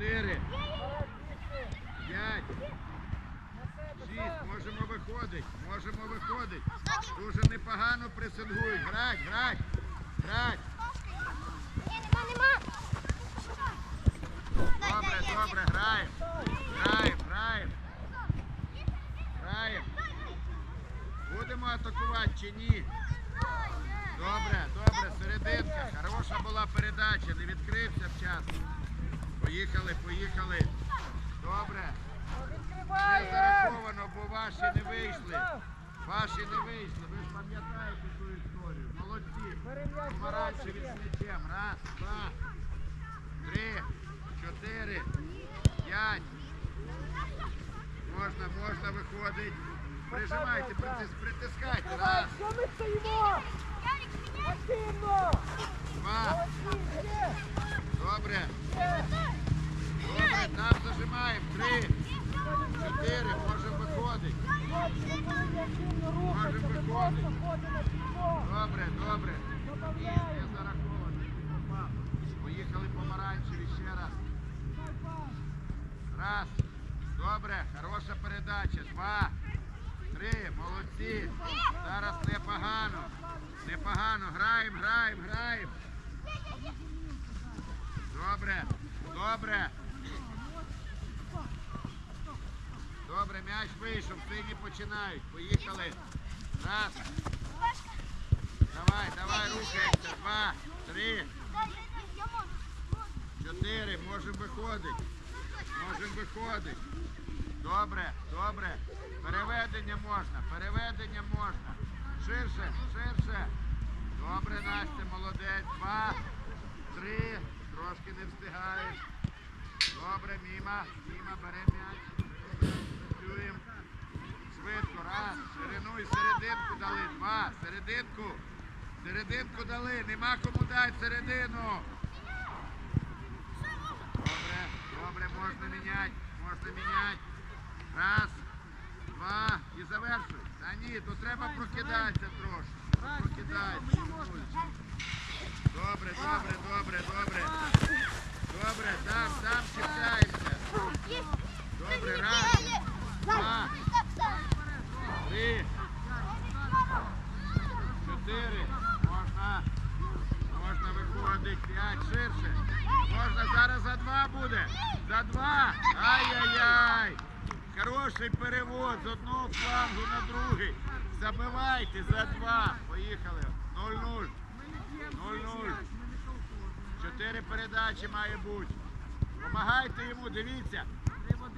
Чотири. П'ять. Шість. Можемо виходити. Можемо виходити. Дуже непогано пресингують. Грать, грать. Грать. Добре, добре, граємо. Граємо, граємо. Граємо. Будемо атакувати чи ні? Добре, добре, серединка. Хороша була передача, не відкрився вчасно. Поїхали, поїхали. Добре. Не зараховано, бо ваші не вийшли. Ваші не вийшли. Ви ж пам'ятаєте ту історію. Молодці. Помаранчеві з м'ячем. Раз, два, три, чотири, п'ять. Можна, можна виходить. Прижимайте, притис, притискайте. Раз, Що ми стоїмо? Активно! два. Добре. Добре, там зажимаємо. Три, чотири. Можемо виходити. Хлопці, ми повинні активно рухатися, Може, не виходить. просто ходимо на півко. Добре, добре. Добавляємо. не зараховано. Поїхали помаранчеві ще раз. Раз. Добре, хороша передача. Два. Три. Молодці. Зараз непогано. Непогано. Граємо, граємо, граємо. Добре. Добре. Добре, м'яч вийшов. Сині починають. Поїхали. Раз. Давай, давай, рухаємося. Два, три, чотири. Можемо виходити. Можемо виходити. Добре, добре. Переведення можна, переведення можна. Ширше, ширше. Добре, Настя, молодець. Два, три. Трошки не встигаєш. Добре, міма. Міма, бере м'яч. Працюємо. Швидко, раз. Ширину і серединку дали. Два. Серединку. Серединку дали. Нема кому дати середину. Добре, добре, можна міняти. Можна міняти. Раз, два і завершуй. Та ні, то треба прокидатися трошки. Прокидайся. Добре, добре, добре, добре. Добре, там, там чіпляємося. Добре, раз, два, три, чотири. Можна. Можна виходить. П'ять ширше. Можна зараз за два буде. За два. Ай-яй-яй. Хороший перевод з одного флангу на другий. Забивайте за два. Поїхали. 0-0. 0-0. Чотири передачі має бути. Помагайте йому, дивіться.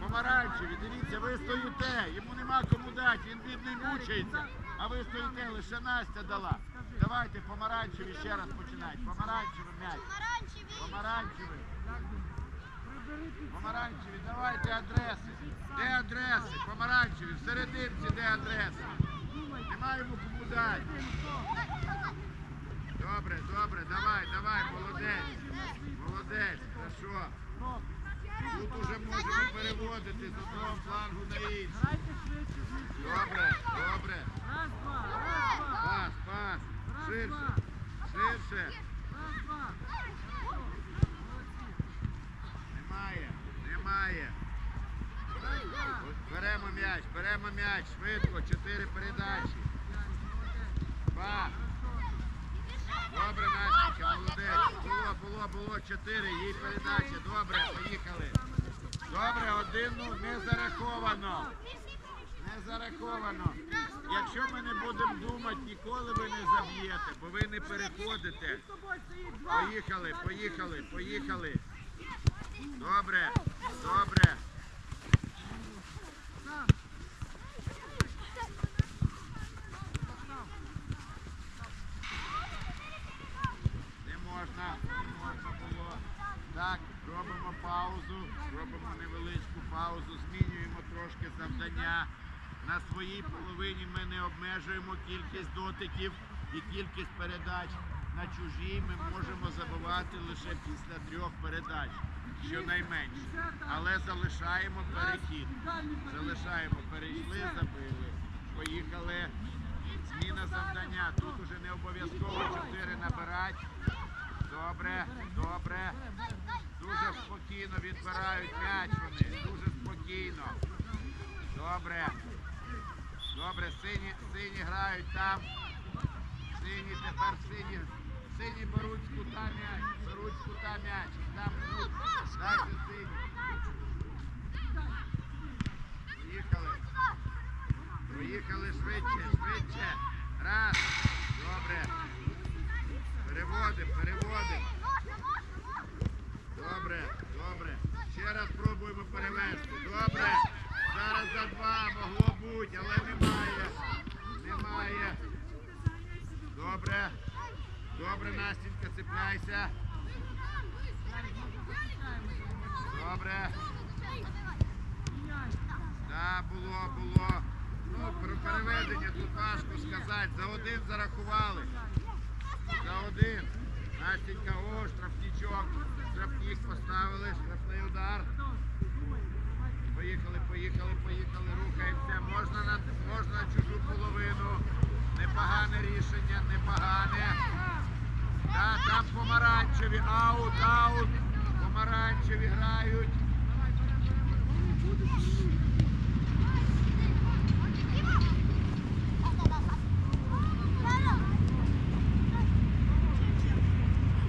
Помаранчеві, дивіться, ви стоїте, йому нема кому дати, він бідний мучається, а ви стоїте, лише Настя дала. Давайте помаранчеві ще раз починайте. Помаранчевий м'яч. Помаранчевий. Помаранчеві, давайте адреси. Де адреси? Помаранчеві, в серединці де адреси? Нема йому кому дати. Добре, добре, давай, давай, молодець. Молодець, хорошо. Тут уже можемо переводити з одного флангу на інший. Добре, добре. Раз, два, раз, два. Пас, пас. Ширше, ширше. Раз, два. Немає, немає. Беремо м'яч, беремо м'яч. Швидко, чотири передачі. Два. Добре, Настя, молодець. Було, було, було чотири. Їй передача. Добре, поїхали. Добре, один ну, не зараховано. Не зараховано. Якщо ми не будемо думати, ніколи ви не заб'єте, бо ви не переходите. Поїхали, поїхали, поїхали. Добре, добре. Сам. Не можна, не можна було. Так, робимо паузу, робимо невеличку паузу, змінюємо трошки завдання. На своїй половині ми не обмежуємо кількість дотиків і кількість передач. На чужій ми можемо забивати лише після трьох передач, щонайменше. Але залишаємо перехід. Залишаємо, перейшли, забили. Поїхали. Зміна завдання. Тут уже не обов'язково чотири набирати. Добре, добре, Дуже спокійно відбирають м'яч вони. Дуже спокійно. Добре. Добре, сині, сині грають там. Сині тепер сині. Сині беруть кута м'яч. Беруть кута м'яч. Там. Дайте сині. Поїхали. Поїхали швидше, швидше. Раз. Добре. Переводимо, переводимо. Добре, добре. Ще раз пробуємо перевести. Добре. Зараз за два могло бути, але немає. Немає. Добре. Добре, Настінька, цепляйся. Добре. Так, було, було. Ну, про переведення тут важко сказати. За один зарахували. За один. Настенька, о, штрафничок. Штрафник поставили, штрафний удар. Поїхали, поїхали, поїхали, рухаємося. Можна на, можна на чужу половину. Непогане рішення. Да, там помаранчеві, аут, аут. Помаранчеві грають.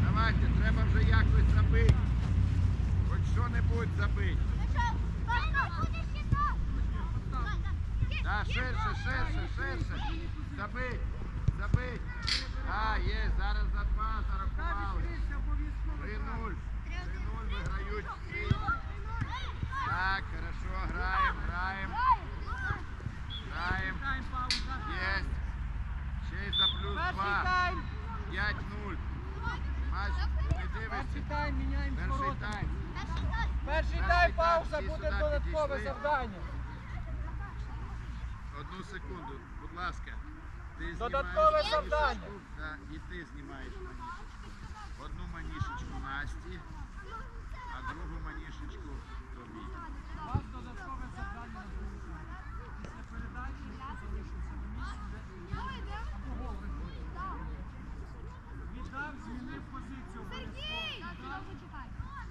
Давайте, треба вже якось забити. Хоч що-небудь забити. Да, ширше, ширше, ширше. Забить, забить. А, є, зараз за два зарахували. 3-0. 3-0 виграють всі. Так, хорошо, граємо, граємо, граємо. Тайм, пауза. Єсть. Ще й за плюс Перший 2. тайм. 5-0. Матч не Перший дивишся. тайм, міняємо Перший скороти. тайм. Перший Перший тайм, тайм, пауза, всі буде сюди додаткове підійшли. Завдання. Одну секунду, будь ласка. Ти Додаткове знімаєш завдання. манішечку, да, і ти знімаєш манішечку. Одну манішечку Насті, а другу манішечку тобі. У вас додаткове завдання на другий тайм. Після передачі залишився на місці, де або гол виходить. Віддав, змінив позицію. обов'язково. Віддав,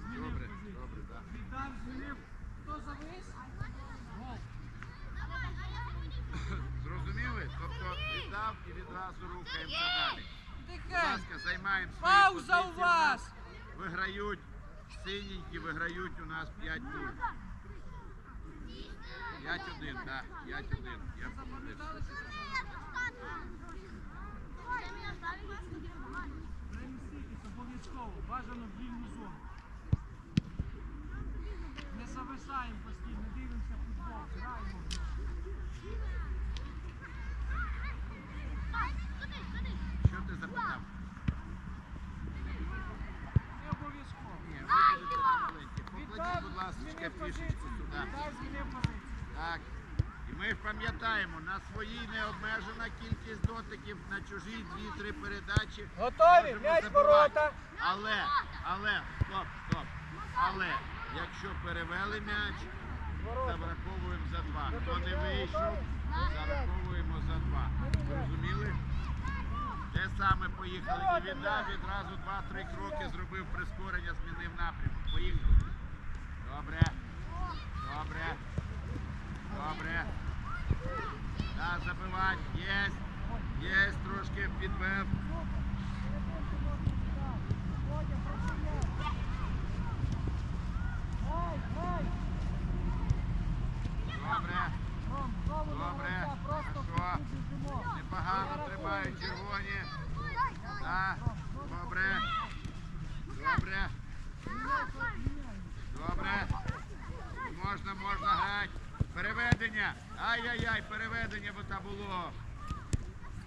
змінив Добре, позицію. добре, так. Віддав, змінив. Хто завис? Гол. Зрозуміли? Тобто віддав рухаємося далі. Будь ласка, займаємо свої Пауза у вас. Виграють синенькі, виграють у нас 5-0. 5-1, так, 5-1. Я помилився. Обов'язково. Бажано в вільну зону. Не зависаємо постійно, дивимося футбол, граємо. в нього. Що ти запитав? Не обов'язково. Ні, ви будете маленькі. Покладіть, будь ласка, змінив фішечку позицію. сюди. Віддав, змінив позицію. Так. Ми пам'ятаємо, на своїй необмежена кількість дотиків, на чужій дві-три передачі. Готові? М'яч ворота. Але, але, стоп, стоп. Але, якщо перевели м'яч, зараховуємо за два. Хто не вийшов, зараховуємо за два. Зрозуміли? Те саме поїхали. І віддав відразу два-три кроки зробив прискорення, змінив напрямок. Поїхали. Добре. Добре. Добре. Да, забивати. Єсть. Єсть, трошки підвев. Добре. Добре. Хорошо. Непогано тримають червоні. Да. Добре. Добре. Добре. Можна, можна грати. Переведення. Ай-яй-яй, переведення, бо та було.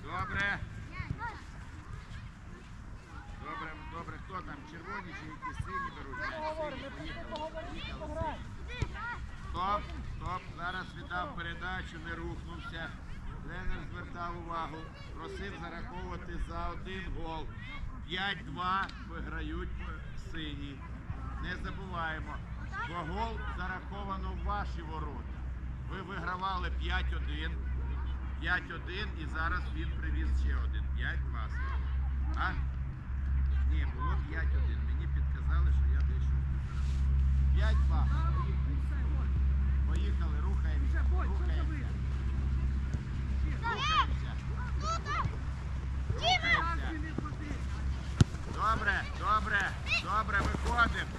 Добре. Добре, добре. Хто там? Червоні чи якісь сині беруть? Стоп, стоп. Зараз віддав передачу, не рухнувся. Тренер звертав увагу. Просив зараховувати за один гол. 5-2 виграють сині. Не забуваємо, бо гол зараховано в ваші ворота. Ви вигравали 5-1. 5-1 і зараз він привіз ще один. 5-2. А? Ні, було 5-1. Мені підказали, що я дещо. 5-2. Ставимо і все, ось. Поїхали, рухаємося. Рухаємося. Рухаємося. Добре, добре, добре, виходимо.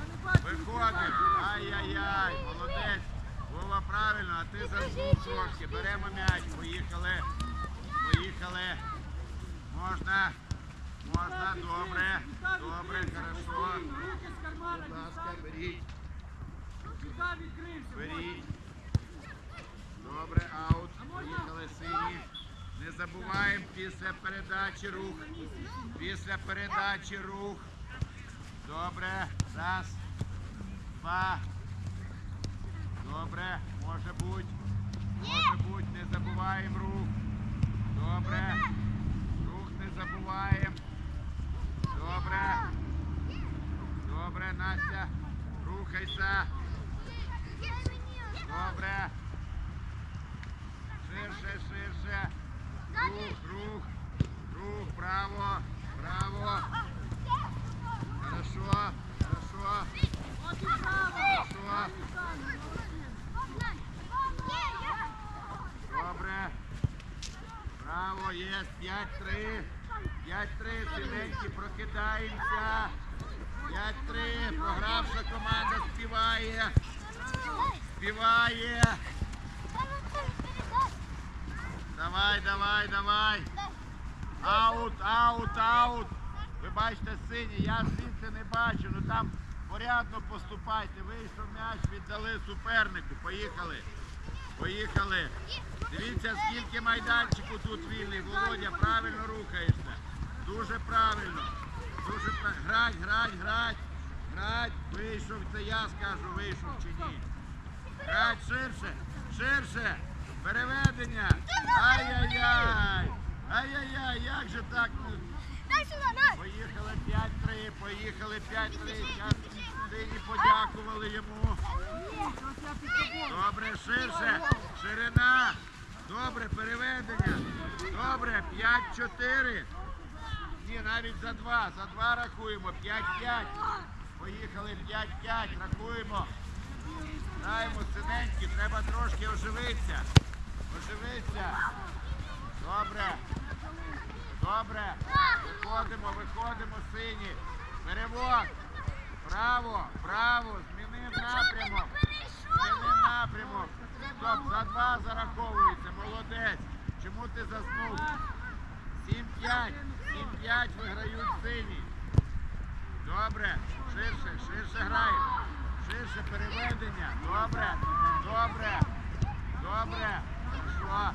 Виходимо. Ай-яй-яй, молодець. Правильно, а ти заснув трошки. Беремо м'яч. Поїхали. Поїхали. Можна. Можна, добре. Добре, хорошо. Будь ласка, беріть. Беріть. Добре, аут. Поїхали сині. Не забуваємо після передачі рух. Після передачі рух. Добре. Раз. Два. Добре. Може бути. Може бути. Не забуваємо рух. Добре. Рух не забуваємо. Добре. Добре, Настя. Рухайся. Добре. Ширше, ширше. Рух, рух. Рух, право. Право. Хорошо. Хорошо. От і право. Хорошо. Віталій, молодці. Добре. Браво, є. 5-3. 5-3. Синенькі, прокидаємося. 5-3. Програвша команда співає. Співає. Давай, давай, давай. Аут, аут, аут. Ви бачите сині, я звідси не бачу, ну там порядно поступайте. Вийшов м'яч, віддали супернику. Поїхали. Поїхали. Дивіться, скільки майданчику тут вільний. Володя, правильно рухаєшся. Дуже правильно. Дуже правильно. Грать, грать, грать. Грать. Вийшов, це я скажу, вийшов чи ні. Грать ширше, ширше. Переведення. Ай-яй-яй. Ай-яй-яй, як же так? Поїхали 5-3, поїхали 5-3. Зараз сині подякували йому. Добре, ширше. Ширина. Добре, переведення. Добре, 5-4. Ні, навіть за 2. За 2 рахуємо. 5-5. Поїхали 5-5. Рахуємо. Граємо синенькі, треба трошки оживитися. Оживитися. Добре. Добре. Виходимо, виходимо, сині. Перевод. Право, право. Змінив напрямок. Змінив напрямок. Стоп, за два зараховується. Молодець. Чому ти заснув? 7-5. 7-5 виграють сині. Добре. Ширше, ширше граємо. Ширше переведення. Добре. Добре. Добре. Хорошо.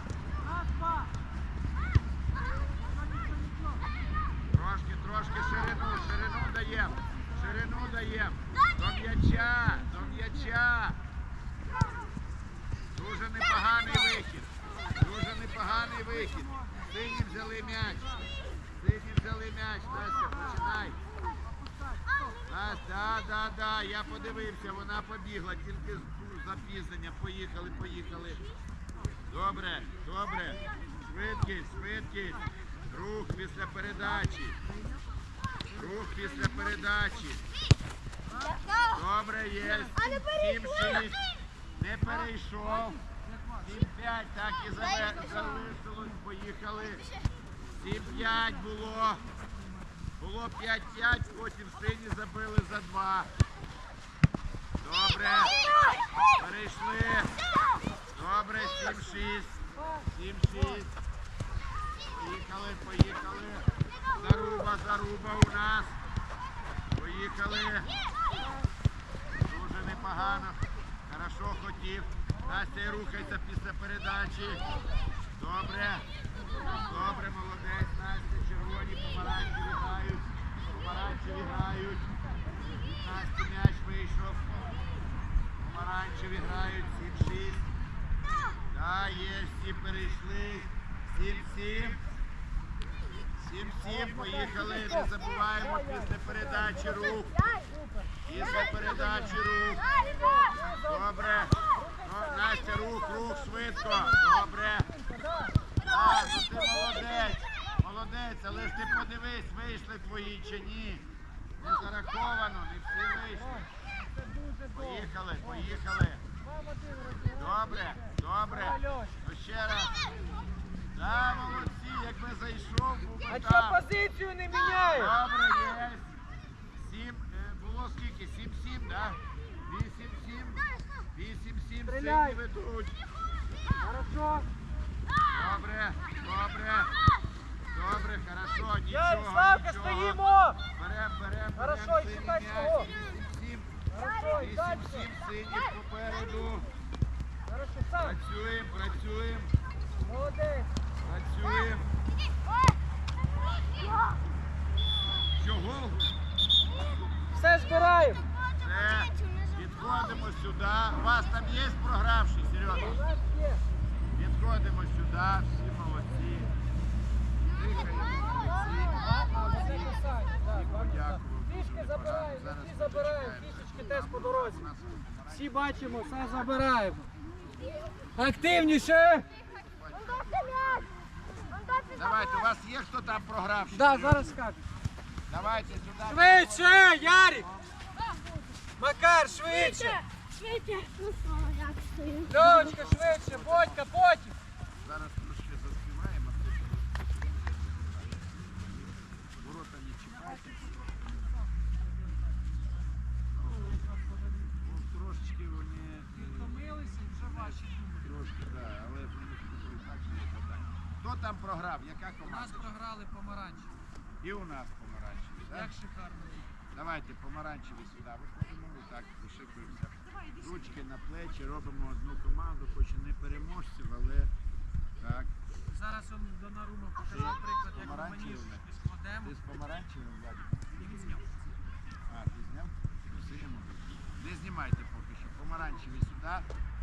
Трошки, трошки ширину, ширину даємо. Ширину даємо. До м'яча, до м'яча. Дуже непоганий вихід. Дуже непоганий вихід. Сині взяли м'яч. Сині взяли м'яч. Настя, починай. Настя, да, да, да, я подивився, вона побігла, тільки з запізнення. Поїхали, поїхали. Добре, добре. Швидкість, швидкість. Рух після передачі. Рух після передачі. Добре, є. 7-6. Не перейшов. 7-5, так і залишилось. Поїхали. 7-5 було. Було 5-5, потім сині забили за 2. Добре. Перейшли. Добре, 7-6. 7-6. Поїхали, поїхали. Заруба, заруба у нас. Поїхали. Дуже непогано. Хорошо хотів. Настя, рухайся після передачі. Добре. Добре, молодець. Настя, червоні, помаранчеві. Помаранчеві грають. Від Насті м'яч вийшов. Помаранчеві грають. 7-6. Так, є, всі перейшли. 7-7. 7-7, поїхали. Не забуваємо після передачі рух. Після передачі рух. Добре. Ну, Настя, рух, рух, швидко. Добре. Так, ти молодець. Молодець, але ж ти подивись, вийшли твої чи ні. Не зараховано, не всі вийшли. Поїхали, поїхали. Добре, добре. Ну ще раз. Да, молодці, якби зайшов, був би А там. позицію не міняє? Добре, є. Сім, е, було скільки? Сім-сім, да? Вісім-сім. Вісім-сім, Стріляй. сині ведуть. Хорошо. Добре. Добре, хорошо, Ярик, нічого, Славка, нічого. Стоїмо. Берем, берем, Хорошо, і шукай свого. Хорошо, і. Вісім-сім синіх попереду. Хорошо, сам. Працюємо, працюємо, Молодець. працюємо. Чого? Все збираємо. Все, підходимо сюди. У вас там є програвший, У Сережа? нас є. Підходимо сюди, всі молодці. Дихаємо, молодці. Фішки забираємо, всі забираємо, фішечки теж по дорозі. Всі бачимо, все забираємо. Активніше. Давайте, у вас є хто там програвший? Да, зараз скажу. Давайте сюди. Швидше, Ярик! Макар, швидше! Швидше, ну як стою? Льовочка, швидше, Бодька, потім! Зараз трошки заспіваємо. а потім Ворота не чіпайте. Ну, Трошечки вони. е, Втомилися і вже ваші думки. Трошки, так, але в них тут і так є завдання. Хто там програв? Яка У нас команда? програли помаранчі. І у нас помаранчеві, так? Як шикарно. Давайте помаранчеві сюди. Виходимо, ми так, вишикуємося. Ручки на плечі, робимо одну команду, хоч і не переможців, але так. Зараз он Донарума показав приклад, як Помаранчеві маніж складемо. Ти з помаранчевим Владик? І він зняв. А, ти зняв? Синьому? Не знімайте поки що. Помаранчеві сюди.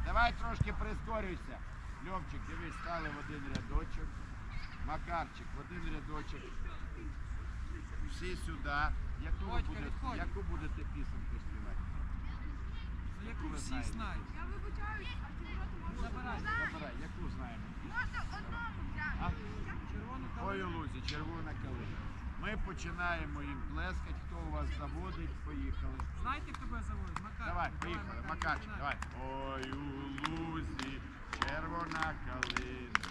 Давай трошки прискорюйся. Льовчик, дивись, стали в один рядочок. Макарчик, в один рядочок. Всі сюди. Яку, ви будете, відходь. яку будете пісеньку співати? Ну, Яку ви всі знаєте? знають. Забирай. Забирай, яку знаємо? А? Червону Ой, у калину. лузі, червона калина. Ми починаємо їм плескати. Хто у вас заводить, поїхали. Знаєте, хто тебе заводить? Макар. Давай, поїхали, Макарчик, давай. Ой, у лузі, червона калина,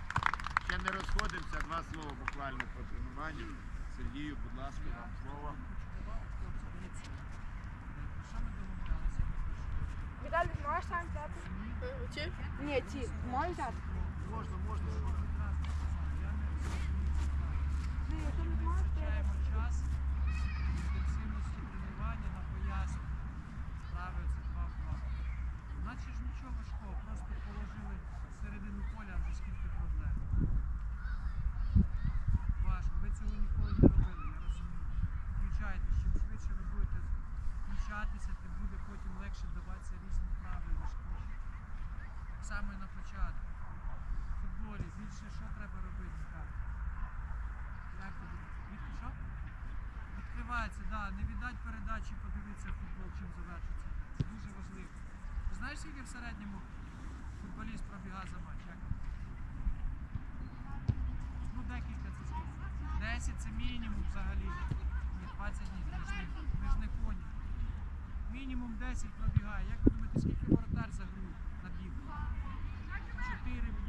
Не розходимося, два слова буквально по тренуванню. Сергію, будь ласка, вам слово. Віталій, можеш там взяти? Ті? Ні, ті. Можеш взяти? Можна, можна. Ні, якщо не зможеш, то я Втрачаємо час інтенсивності тренування на пояснення. Справи це два в два. Наче ж нічого важкого, просто положили середину поля вже скільки проблем. Важко. Ви цього ніколи не робили, я розумію. Включайтесь, чим швидше ви будете включатися, тим буде потім легше даватися різні вправи важкіші. І на початку. В футболі більше що треба робити? Як тобі? Що? Відкривається, да. Не віддать передачі, подивитися футбол, чим завершиться. Це дуже важливо. Ти знаєш, скільки в середньому футболіст пробігає за матч? Як? Ну, декілька це скільки. 10 це мінімум взагалі. Ні, 20 ні, ми ж не, не коні. Мінімум 10 пробігає. Як ви думаєте, скільки воротар за гру набіг? experiment.